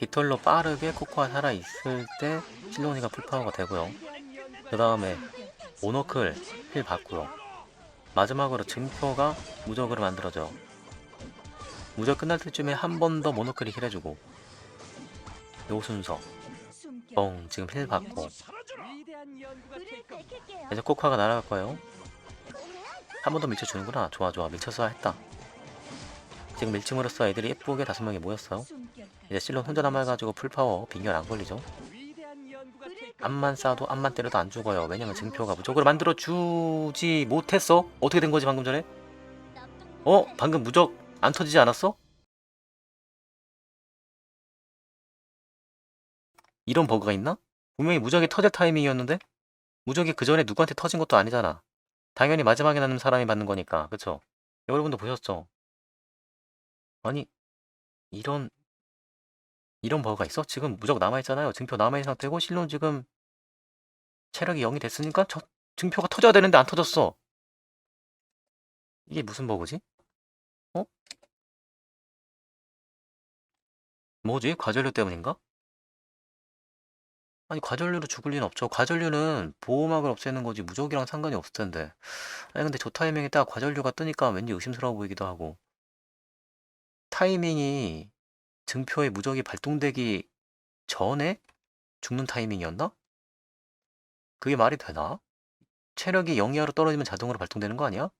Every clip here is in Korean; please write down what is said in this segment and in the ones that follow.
깃털로 빠르게 코코아 살아있을 때 실론이가 풀파워가 되고요. 그 다음에 오너클 힐 받고요. 마지막으로 증표가 무적으로 만들어져. 무적 끝날 때쯤에 한 번 더 모노클이 힐해주고 요 순서 뻥 지금 힐 받고 이제 코코아가 날아갈 거예요. 한 번 더 밀쳐주는구나. 좋아 좋아 밀쳐서 했다. 지금 밀침으로써 애들이 예쁘게 다섯 명이 모였어요. 이제 실론 혼자 남아가지고 풀파워 빙결 안 걸리죠. 암만 쏴도 암만 때려도 안 죽어요. 왜냐면 증표가 무적으로 만들어 주지 못했어. 어떻게 된 거지 방금 전에? 어? 방금 무적 안 터지지 않았어? 이런 버그가 있나? 분명히 무적이 터질 타이밍이었는데? 무적이 그 전에 누구한테 터진 것도 아니잖아. 당연히 마지막에 남는 사람이 받는 거니까. 그쵸? 여러분도 보셨죠? 아니, 이런, 이런 버그가 있어? 지금 무적 남아있잖아요. 증표 남아있는 상태고, 실론 지금 체력이 0이 됐으니까 저 증표가 터져야 되는데 안 터졌어. 이게 무슨 버그지? 어? 뭐지? 과전류 때문인가? 아니 과전류로 죽을 리는 없죠. 과전류는 보호막을 없애는 거지 무적이랑 상관이 없을 텐데. 아니 근데 저 타이밍에 딱 과전류가 뜨니까 왠지 의심스러워 보이기도 하고. 타이밍이 증표의 무적이 발동되기 전에 죽는 타이밍이었나? 그게 말이 되나? 체력이 0 이하로 떨어지면 자동으로 발동되는 거 아니야?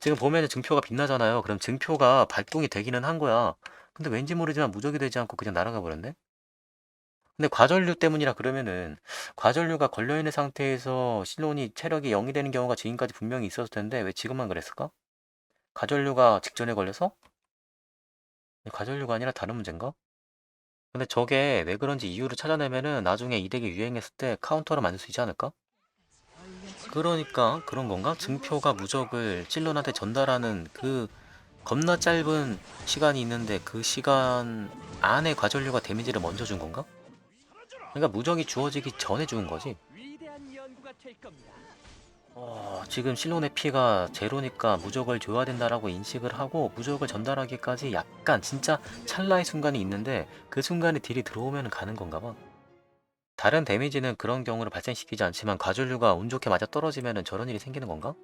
지금 보면은 증표가 빛나잖아요. 그럼 증표가 발동이 되기는 한 거야. 근데 왠지 모르지만 무적이 되지 않고 그냥 날아가 버렸네? 근데 과전류 때문이라 그러면은 과전류가 걸려 있는 상태에서 실론이 체력이 0이 되는 경우가 지금까지 분명히 있었을 텐데 왜 지금만 그랬을까? 과전류가 직전에 걸려서? 과전류가 아니라 다른 문제인가? 근데 저게 왜 그런지 이유를 찾아내면은 나중에 이 덱이 유행했을 때 카운터로 만들 수 있지 않을까? 그러니까 그런 건가? 증표가 무적을 찔론한테 전달하는 그 겁나 짧은 시간이 있는데 그 시간 안에 과전류가 데미지를 먼저 준 건가? 그러니까 무적이 주어지기 전에 죽은 거지. 어, 지금 실론의 피가 제로니까 무적을 줘야 된다라고 인식을 하고 무적을 전달하기까지 약간 진짜 찰나의 순간이 있는데 그 순간에 딜이 들어오면 가는 건가 봐. 다른 데미지는 그런 경우를 발생시키지 않지만 과전류가 운 좋게 맞아 떨어지면 저런 일이 생기는 건가?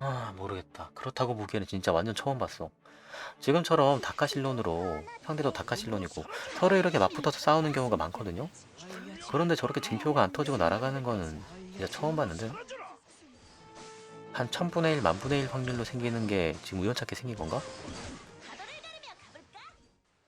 아 모르겠다. 그렇다고 보기에는 진짜 완전 처음 봤어. 지금처럼 다카실론으로 상대도 다카실론이고 서로 이렇게 맞붙어서 싸우는 경우가 많거든요. 그런데 저렇게 징표가 안 터지고 날아가는 거는 진짜 처음 봤는데 한 천분의 일, 만분의 일 확률로 생기는 게 지금 우연찮게 생긴 건가?